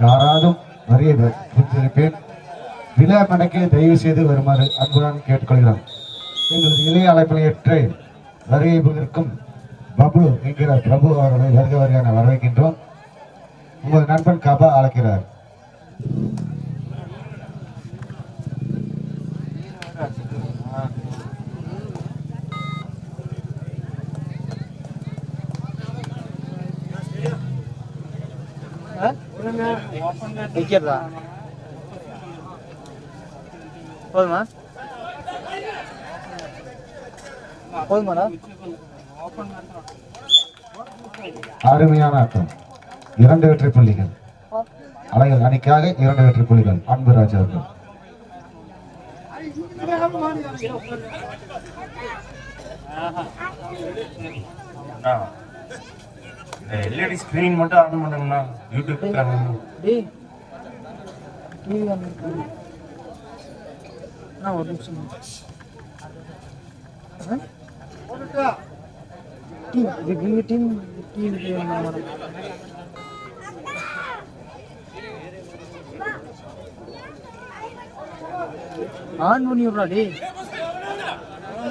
யாராலும் வரிய குறித்திருப்பேன் விழா மணக்கே தயவு செய்து வருமாறு அன்புடன் கேட்டுக்கொள்கிறோம். எங்களது இளைய அழைப்பினை ஏற்று வருகை புகிருக்கும் பப்ளு என்கிற பிரபு அவர்களை வருக வருக வரவேற்கின்றோம். உங்கள் நண்பன் கபா அழைக்கிறார். வைக்கிறதா போதுமா? போதுமாடா. அருமையான ஆட்டம். இரண்டு வெற்றி புள்ளிகள். அலைகள் அணிக்காக இரண்டு வெற்றி புள்ளிகள். அன்புராஜ் அவர்கள். அண்ணா, இந்த எல்இடி ஸ்கிரீன் மட்டும் ஆன் பண்ணுங்கண்ணா. யூடியூப் சேனல் டேய். டிவி ஒரு நிமிஷம்? டீம் இது டீம் ஆன் பண்ணி விட்றா டேய்.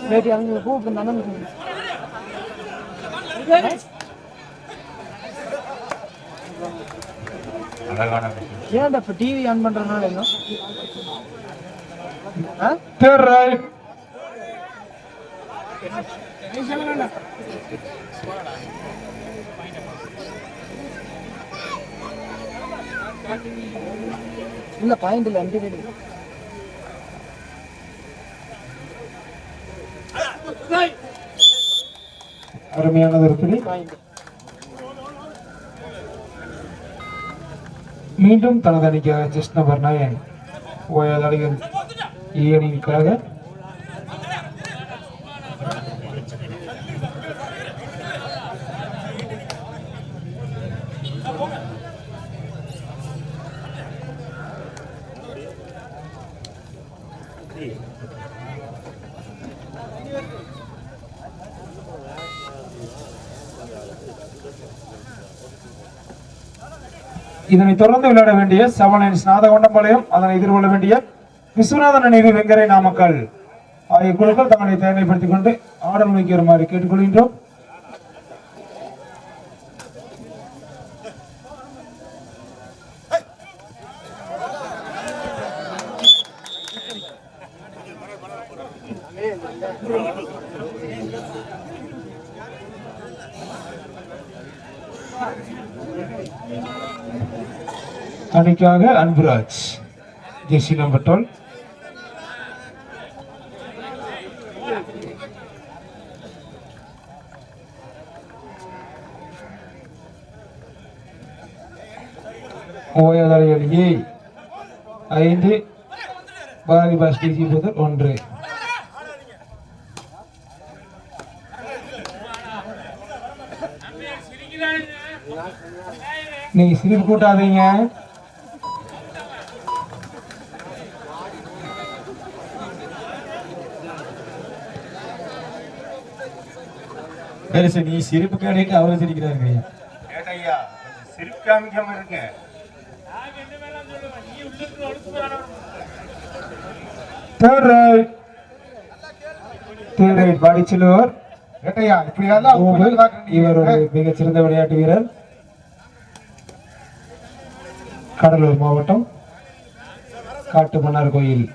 லேட்டி அவங்க கூப்பிட்டு நான் அழகான விஷயம். ஏன்டா இப்போ டிவி ஆன் பண்ணுறதுனால என்ன இல்லை பாயிண்ட் இல்லை அஞ்சு ரேடு அருமையானது ஒரு புள்ளி பாயிண்ட் மீண்டும் தனது அணிக்காக ஜஸ்ட் நம்பர் நயன் ஓயால் அணிகள் அணிக்காக இதனை தொடர்ந்து விளையாட வேண்டிய செவன் ஸ்நாதகொண்டம்பாளையம் அதனை எதிர்கொள்ள வேண்டிய விஸ்வநாதன் நிதி வெங்கரை நாமக்கல். ஆகிய குழுக்கள் தங்களை தேவைப்படுத்திக் கொண்டு ஆடல் வைக்க வருமாறு கேட்டுக்கொள்கின்றோம். அணிக்காக அன்புராஜ் ஜெர்சி நம்பர் டுவெல். ஓயாதலைகள் ஐந்து பாரதி பாஸ் டிசி ஒன்று. நீங்க சிரிப்பு கூட்டாதீங்க. சரி சரி நீ சிரிப்பு கேட்டு அவரை சிரிக்கிறாரு கொஞ்சம் சிரிப்பு காமிக்காம இருங்க தேர்ட் ரைட் தேர்ட் ரைட் பாடி செல்லுவர் ஏட்டையா இப்படி எல்லாம் கோகுல் இவர் ஒரு மிகச்சிறந்த விளையாட்டு வீரர். கடலூர் மாவட்டம் காட்டுமன்னார் கோயில்.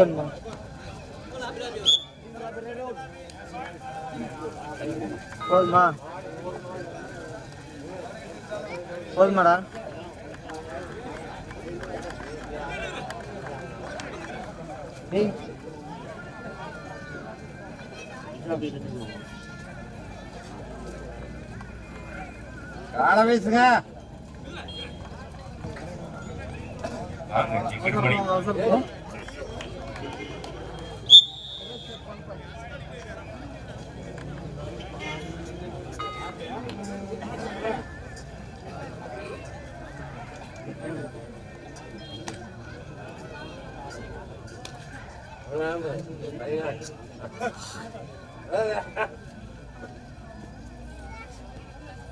சிக்கன் போதுமா போதுமாடா டேய் கால வயசுங்க வாங்க டிக்கெட் பண்ணி அவசரம்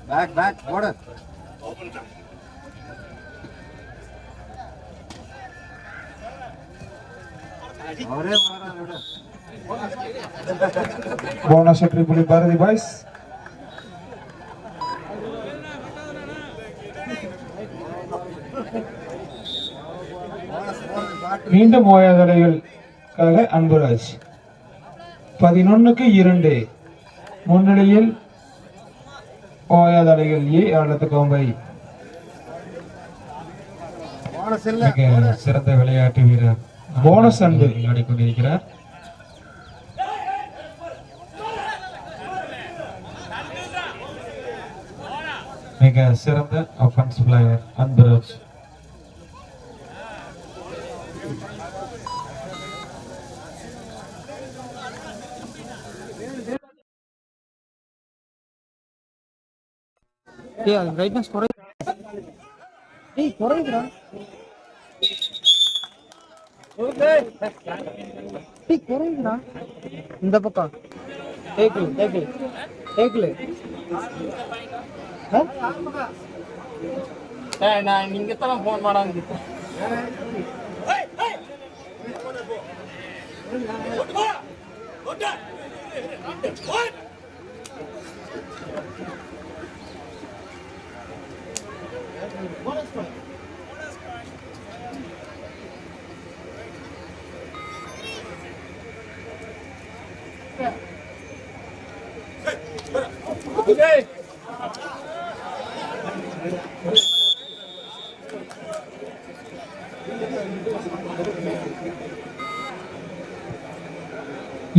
பேக் பேக் போடு அவரே மாறாரு விடு போனஸ் வெற்றி புள்ளி பாரதி பாய்ஸ் மீண்டும் ஓயாதலைகளுக்காக அன்புராஜ். பதினொன்னுக்கு இரண்டு. முன்னிலையில் ஓயாதலைகள் ஏ அல்லது கோம்பை சிறந்த விளையாட்டு வீரர். போனஸ் அன்பு. விளையாடி கொண்டிருக்கிறார். மிக சிறந்த அஃபன்ஸ் பிளேயர் அன்பராஜ். ஏய் அது பிரைட்னஸ் குறை டேய் குறையுதுடா. டேய் குறையுதுடா. இந்த பக்கம். டேக்கில் டேக்கில் டேக்கில் நான் நீங்க தான் ஃபோன் பண்ணாங்க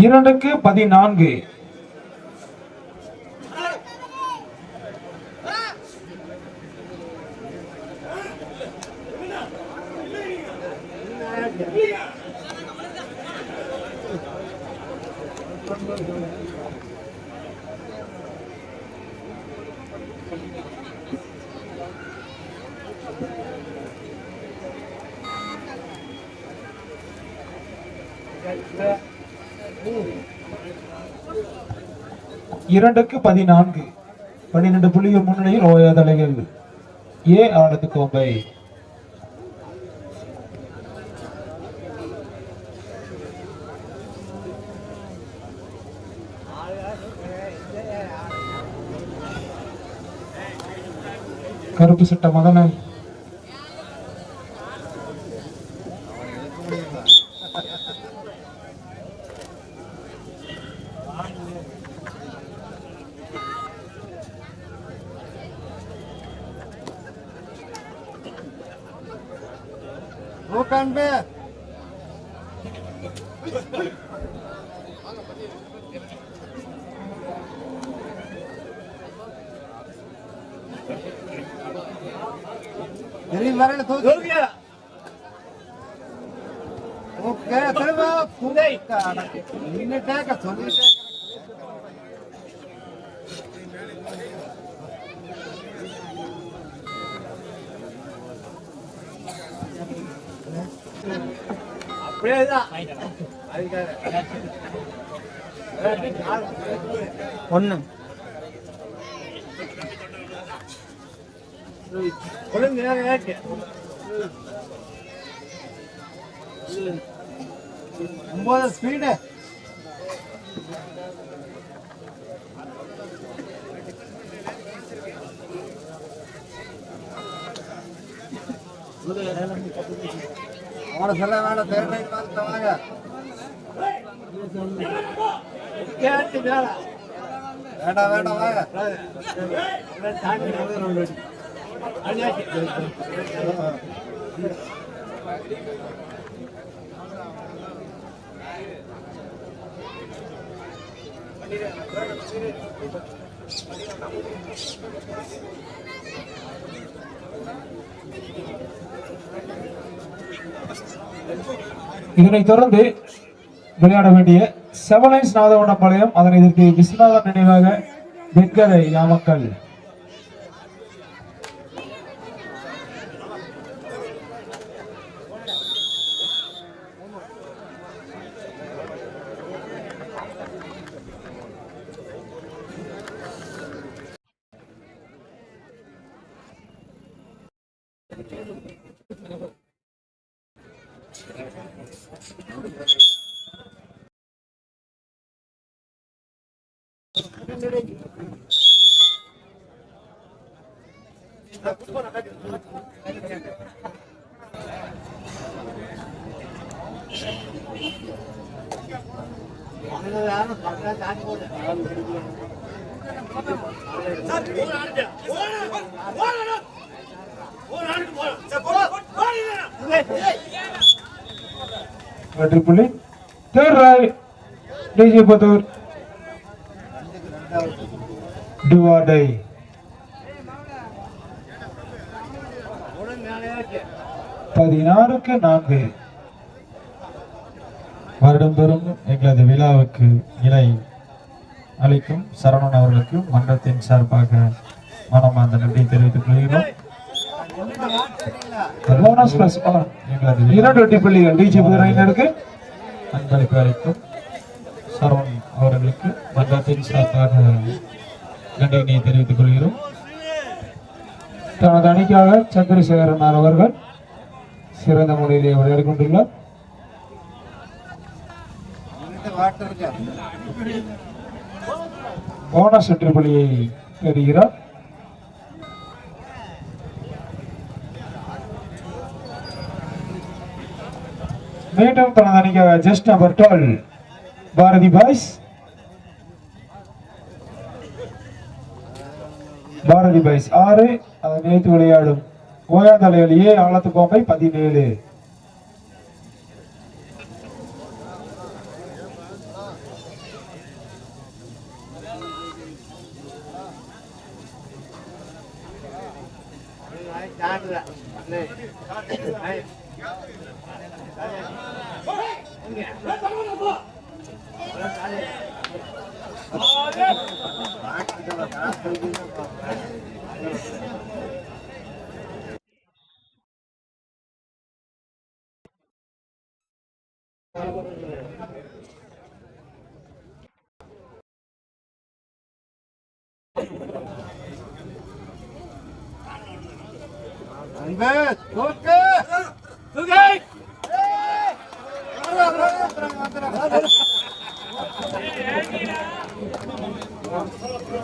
இரண்டுக்கு பதினான்கு இரண்டுக்கு பதினான்கு. பன்னிரெண்டு புள்ளிகள் முன்னிலையில் ஓயாதலைகள் ஏ ஆனது கோம்பை. கருப்பு சட்ட Okan Bey. Jadi mana tu? Jogja. Oke, terima kasih. Ini tak, ini tak. நின்னுட்டேக்க சொல்லிட்டே ஒன்று ஒன்பது ஸ்பீடு அவனை சொல்ல வேண்டாம் தேர்தல் பார்த்து வாங்க வேண்டாம் வேண்டாம் வாங்க Thank you. இதனைத் தொடர்ந்து விளையாட வேண்டிய செவலைன்ஸ் நாதவண்டபாளையம் அதனை இதற்கு விஸ்வநாதன் நினைவாக வெட்கரை நாமக்கல். வெற்றி புள்ளி தேர்ட் ராய் டிஜி புத்தூர் டுவாடை. பதினாறுக்கு நான்கு. வருடம் பெறும் எங்களது விழாவுக்கு இணை. அளிக்கும் சரவணன் அவர்களுக்கு மன்றத்தின் சார்பாக மனமார்ந்த நன்றி தெரிவித்துக் கொள்கிறோம். போனஸ் பிளஸ் எங்களது இரண்டு வெற்றி புள்ளிகள் டிஜி புத்தூர் அன்பளிப்பு அளிக்கும் சரவணன் அவர்களுக்கு மன்றத்தின் சார்பாக நன்றியினை தெரிவித்துக் கொள்கிறோம். தனது அணிக்காக சந்திரசேகரன் அவர்கள் சிறந்த முறையிலே விளையாடி கொண்டுள்ளார் போன வெற்றி புள்ளியை பெறுகிறார் மீண்டும் தனது அணிக்காக just number twelve Bharathi boys. Bharathi boys ஆறு அதை நேற்று விளையாடும். ஓயாந்தலையில் ஏ ஆலத்து கோம்பை பதினேழு.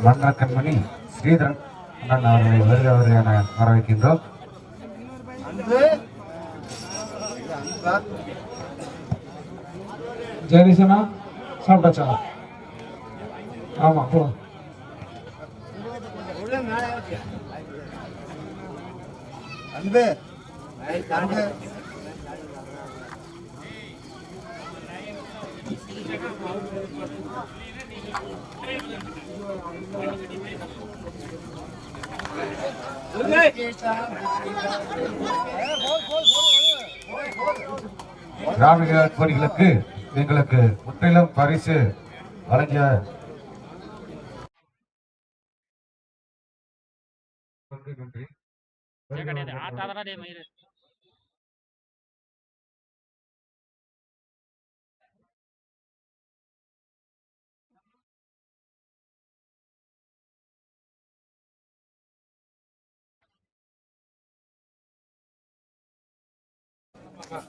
மன்ற கண்மணி ஸ்ரீதரன் அண்ணன் அவர்களை வருக வருக என வரவேற்கின்றோம் ஜெயரிசனா சாப்பிட்டாச்சா ஆமா போ கிராமிக கோடிகளுக்கு எங்களுக்கு முற்றிலும் பரிசு வழங்கிய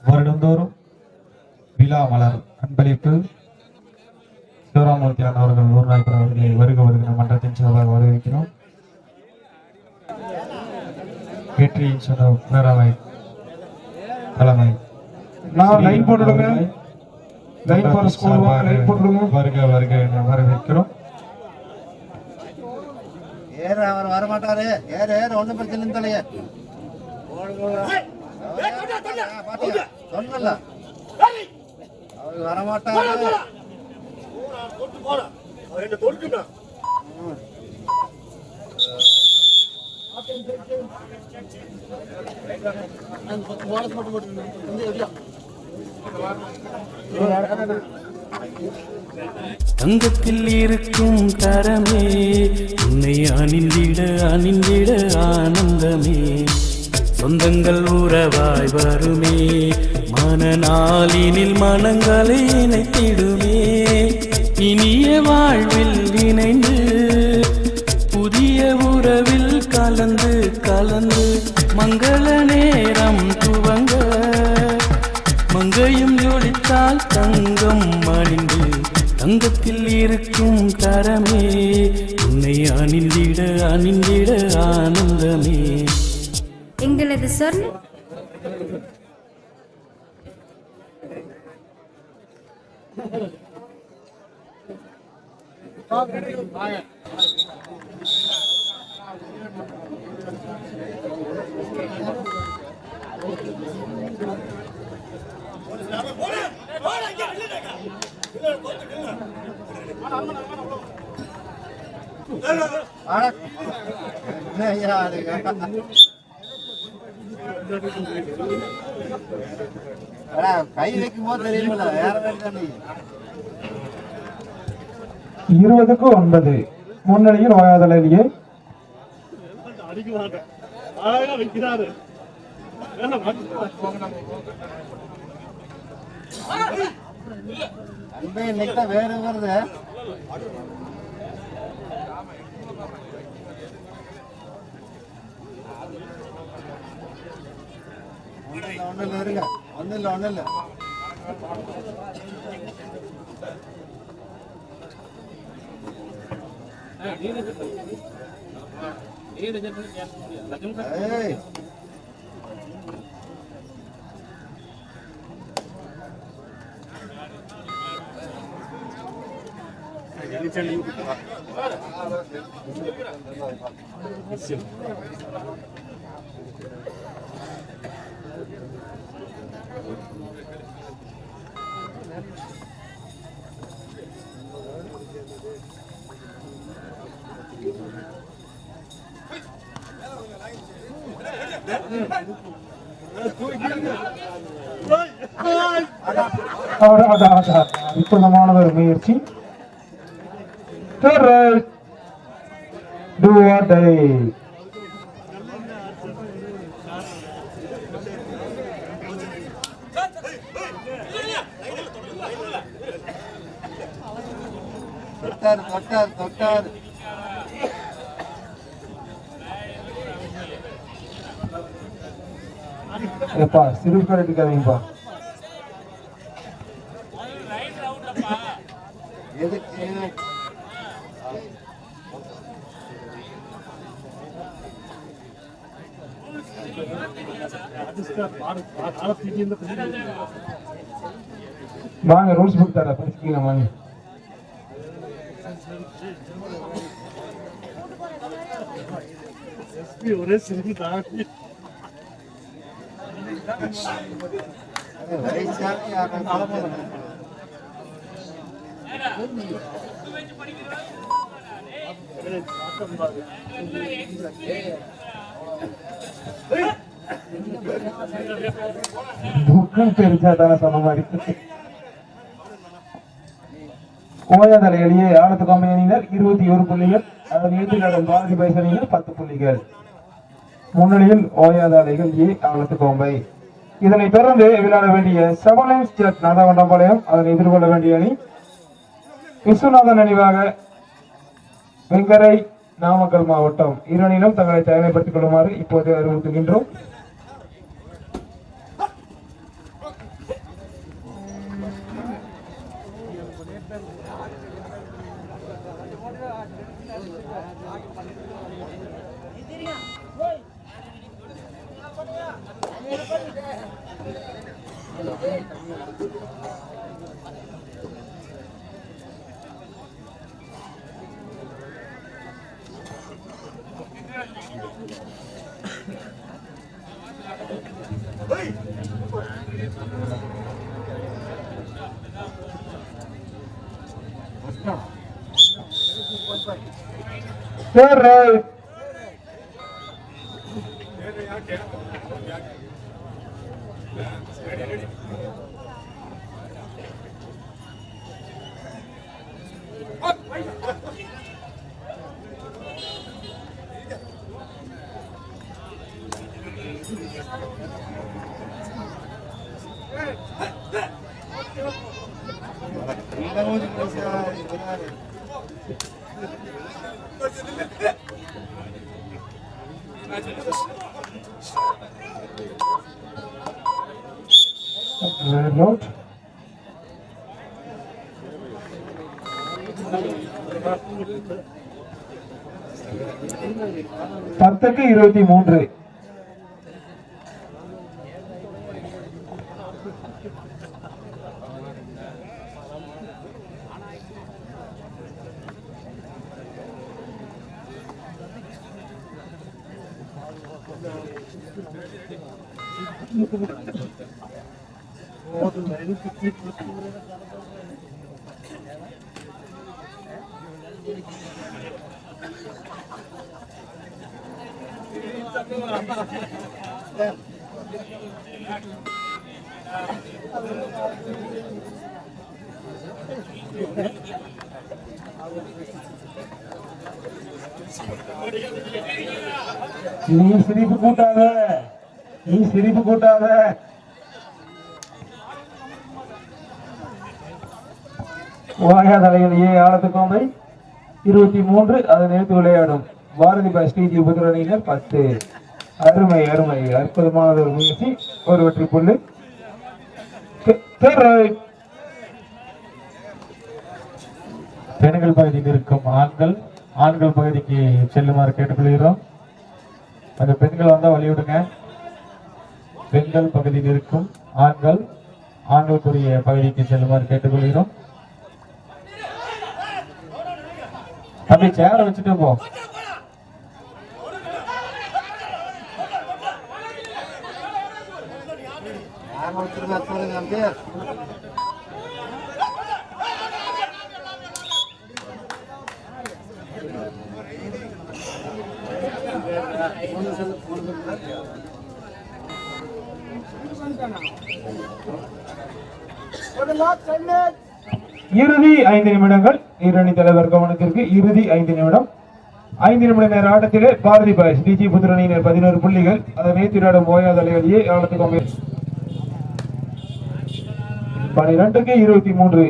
வருடந்தோறும் விழா மலர் அன்பளிப்பு. சிவராமூர்த்தி அவர்கள் ஊர்நாயக்கர் அவர்களை வருக வருகிற மன்றத்தின் சார்பாக வரவேற்கிறோம். வெற்றியின் சொன்ன பேரவை தலைமை நான் லைன் போட்டுடுங்க. லைன் போற ஸ்கூல் லைன் போட்டுடுங்க. வருக வருக என வரவேற்கிறோம். ஏறு அவர் வரமாட்டாரு. ஏறு ஏறு ஒண்ணும் பிரச்சனை இல்லை தலையே. சொன்னல. அவர் வரமாட்டாரு. தங்கத்தில் இருக்கும் தரமே உன்னை அணிந்திட அணிந்திட ஆனந்தமே. சொந்தங்கள் உறவாய் வருமே மனநாளினில் மனங்களை இணைத்திடுமே இனிய வாழ்வில் இணைந்து புதிய உறவில் கலந்து மங்கள நேரம் துவங்க. மங்கையும் ஜோடித்தால் தங்கம் அணிந்து தங்கத்தில் இருக்கும் தரமே உன்னை அணிந்திட அணிந்திட ஆனந்தமே. எங்களது சொர்ண ஆனா, என்ன ஐயா அதுங்க? அடா, கை வைக்கும் போது தெரியுமில்ல வேற மாதிரி தானே ஒன்பது முன்னணியில் ஓயாதலையே அன்பே இன்னைக்கு வேற வருது. ஒண்ணு இல்ல ஒண்ணு இல்ல இருங்க. ஒண்ணு இல்ல ஒண்ணு இல்ல ஏய் அற்புதமானது ஒரு முயற்சி Third right. Do or die. தொட்டார் தொட்டார் தொட்டார் ஏப்பா சிறு எடுக்காதீங்கப்பா எதுக்கு வாங்க ரூல்ஸ் புக் தர படிச்சுக்கீங்க வாங்க. வயசான யாரும் புக்கும் தெரிஞ்சாதான சொன்ன மாதிரி ஓயாதலை எளிய ஆழத்து கம்பெனியினர் இருபத்தி ஒரு புள்ளிகள் அதன் எதிர்நடம் பாரதி பைசனியர் பத்து புள்ளிகள் முன்னணியில் ஓயாதாலைகள் ஏ ஆழத்து கோம்பை இதனை தொடர்ந்து விளையாட வேண்டிய செவலைன்ஸ் ஸ்டேட் நாதவண்டம்பாளையம் அதனை எதிர்கொள்ள வேண்டிய அணி விஸ்வநாதன் நினைவாக வெங்கரை நாமக்கல் மாவட்டம் இரு அணியிலும் தங்களை தயாரிப்படுத்திக் கொள்ளுமாறு இப்போது அறிவுறுத்துகின்றோம் Sir, right. இருபத்தி மூன்று. நீ சிரிப்பு கூட்டாத. நீ சிரிப்பு கூட்டாத. வாயா தலைகள் ஏ ஆழத்துக்கோமை இருபத்தி மூன்று அதை நிறுத்தி விளையாடும். பாரதி பாய் ஸ்ரீஜி புதுரணியினர் பத்து. அருமை அருமை. அற்புதமான ஒரு முயற்சி. ஒரு வெற்றி புள்ளு. பெண்கள் பகுதியில் இருக்கும் ஆண்கள் ஆண்கள் பகுதிக்கு செல்லுமாறு கேட்டுக்கொள்கிறோம். அந்த பெண்கள் வந்தால் வழிவிடுங்க பெண்கள் பகுதியில் இருக்கும் ஆண்கள் ஆண்களுக்குரிய பகுதிக்கு செல்லுமாறு கேட்டுக்கொள்கிறோம். தம்பி சேர வச்சுட்டு போ. சொல்லுங்க இறுதி ஐந்து நிமிடங்கள் இரணி தலைவர் கவனத்திற்கு இறுதி ஐந்து நிமிடம். ஐந்து நிமிட நேர ஆட்டத்திலே பாரதி பாய்ஸ் டிஜி புத்திரணியினர் பதினோரு புள்ளிகள். அதை நேத்திராடும் ஓயாதலைகளியே ஆழத்துக்கு பனிரெண்டுக்கு இருபத்தி மூன்று.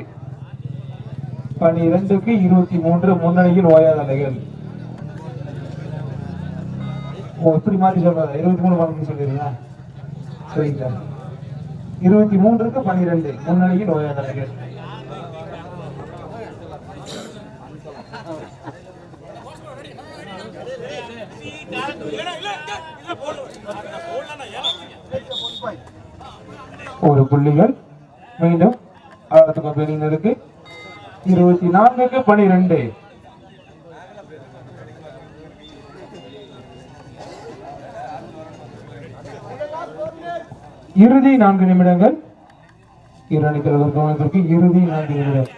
பனிரெண்டுக்கு இருபத்தி மூன்று முன்னணியில் ஓயாதலைகள் ஓ இப்படி மாற்றி சொல்றதா? இருபத்தி மூணு பன்னெண்டு சொல்லிருக்கா சரிங்களா? இருபத்தி மூன்றுக்கு பனிரெண்டு முன்னணியில் ஓயாதலைகள் ஒரு புள்ளிகள் மீண்டும் ஆழத்துக்கு பெரியனருக்கு இருபத்தி நான்குக்கு பனிரெண்டு. இறுதி நான்கு நிமிடங்கள். இரணி தலைவர் கவனத்திற்கு இறுதி நான்கு நிமிடங்கள்.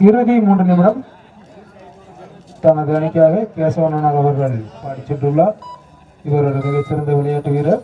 இறுதி மூன்று நிமிடம் தனது அணிக்காக கேசவனன் அவர்கள் பாடிச் சென்றுள்ளார் இவர் ஒரு மிகச்சிறந்த விளையாட்டு வீரர்.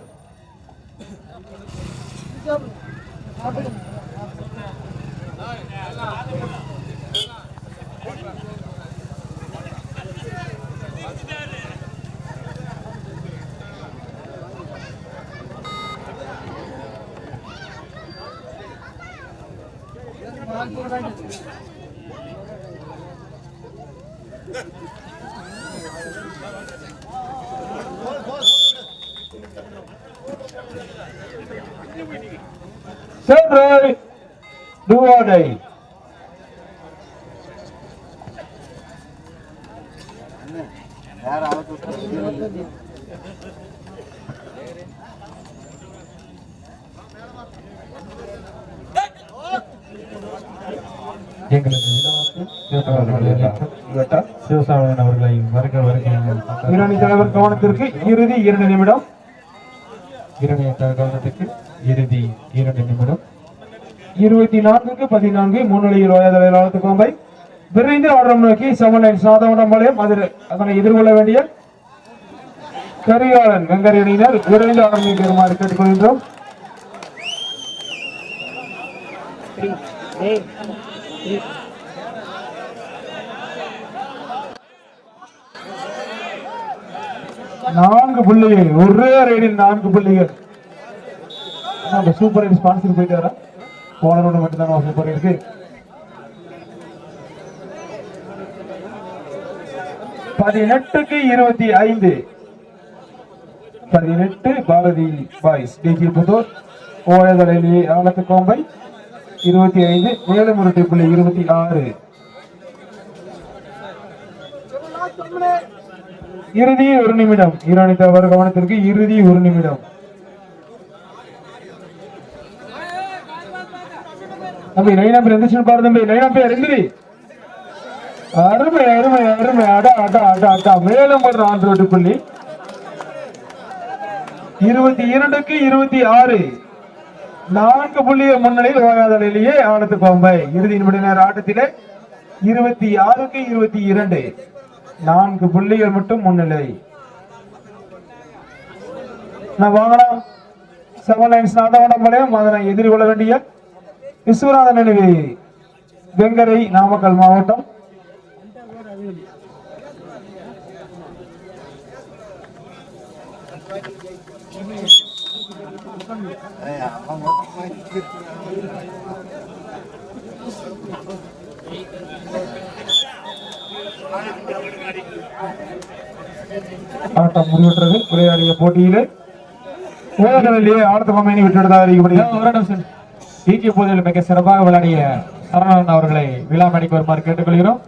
சிவசாமியன் அவர்களை வருக வருக தலைவர் கவனத்திற்கு இறுதி இரண்டு நிமிடம். இரணைய கவனத்துக்கு இறுதி இரண்டு நிமிடம். இருபத்தி நான்குக்கு பதினான்கு முன்னிலையில் ஓயாதலை ஆழ்த்து கோம்பை. விரைந்து ஆடுறம் நோக்கி சமநிலை சாதவனம் பாளையம் அதில் அதனை எதிர்கொள்ள வேண்டிய கரிகாலன் வெங்கரி அணியினர் விரைந்து ஆடம் வருமாறு கேட்டுக்கொள்கின்றோம். நான்கு புள்ளிகள். ஒரே ரைடில் நான்கு புள்ளிகள். நம்ம சூப்பர் ரைட் ஸ்பான்சர் போயிட்டு வரா போன ரவுண்ட் மட்டும்தான் சூப்பர் இருக்கு. பதினெட்டுக்கு இருபத்தி ஐந்து. பதினெட்டு Bharathi boys. T G Puthur ஓயதலையிலேயே Alathu Kombai இருபத்தி ஐந்து. மேலமுரட்டு புள்ளி இருபத்தி ஆறு. இறுதி ஒரு நிமிடம். ஈரானி தவறு கவனத்திற்கு இறுதி ஒரு நிமிடம். தம்பி லைனா பேர் எந்திரிச்சு பாரு தம்பி. லைனா பேர் எந்திரி. அருமை அருமை அருமை. அடா அடா அடா அடா. மேலும் ஒரு ஆண்டு ரோட்டு புள்ளி. இருபத்தி இரண்டுக்கு இருபத்தி ஆறு. நான்கு புள்ளிய முன்னணியில் ஓயாதலையிலேயே ஆடத்து கோம்பை இறுதி நிமிட நேர ஆட்டத்திலே இருபத்தி ஆறுக்கு இருபத்தி இரண்டு. நான்கு புள்ளிகள் மட்டும் முன்னிலை. நான் வாங்கலாம். செவன் லைன்ஸ் நாதவனம் பாளையம் அதனை எதிர்கொள்ள வேண்டிய விஸ்வநாதன் நினைவு. வெங்கரை நாமக்கல் மாவட்டம். ஆட்டம் முடிவுற்றது. விளையாடிய போட்டியிலே உலகிலேயே ஆடத்த விட்டுவிட்டதாக அறிவிக்கப்படுகிறது ஒரு நிமிஷம். டிகே போதில் மிக சிறப்பாக விளையாடிய சரவணன் அவர்களை விழா மேடைக்கு வருமாறு கேட்டுக்கொள்கிறோம்.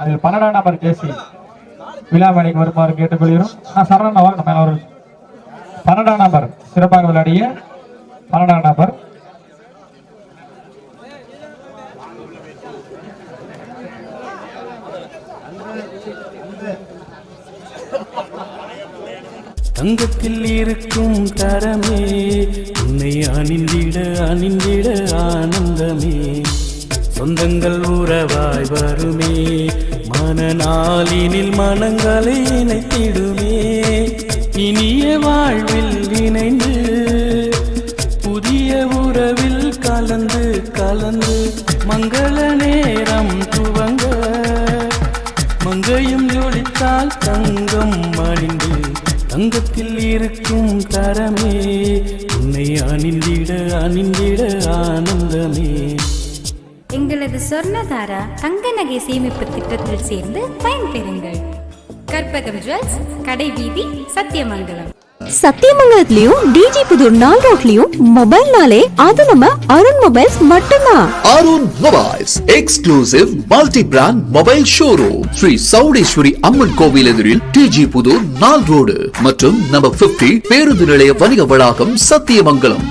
அதில் பன்னெண்டாம் நம்பர் ஜேசி விழா மேடைக்கு வருமாறு கேட்டுக்கொள்கிறோம். நான் சரவணன் அவர் நம்ம அவர்கள் பன்னெண்டாம் நம்பர் சிறப்பாக விளையாடிய பன்னெண்டாம் நம்பர் தங்கத்தில் இருக்கும் தரமே. உன்னை அணிந்திட அணிந்திட ஆனந்தமே. சொந்தங்கள் உறவாய் வருமே. மனநாளினில் மனங்களை இணைத்திடுமே இனிய வாழ்வில் இணைந்து புதிய உறவில் கலந்து கலந்து மங்கள நேரம் துவங்க. மங்கையும் ஜோடித்தால் தங்கம் அணிந்து தங்கத்தில் இருக்கும் தரமே உன்னை அணிந்திட அணிந்திட ஆனந்தமே. எங்களது சொர்ணதாரா தங்க நகை சேமிப்பு திட்டத்தில் சேர்ந்து பயன்பெறுங்கள். கற்பகம் ஜுவல்ஸ் கடைவீதி சத்தியமங்கலம். சத்தியமங்கலத்திலயும் டிஜி புதூர் நாள் ரோட்லயும் மொபைல்னாலே அது நம்ம அருண் மொபைல்ஸ் மட்டும்தான். Arun mobiles exclusive multi brand mobile showroom Sri Chowdeswari Amman கோவில் எதிரில் டிஜி புதூர் நாள் ரோடு மற்றும் நம்பர் 50 பேருந்து நிலைய வணிக வளாகம் சத்தியமங்கலம்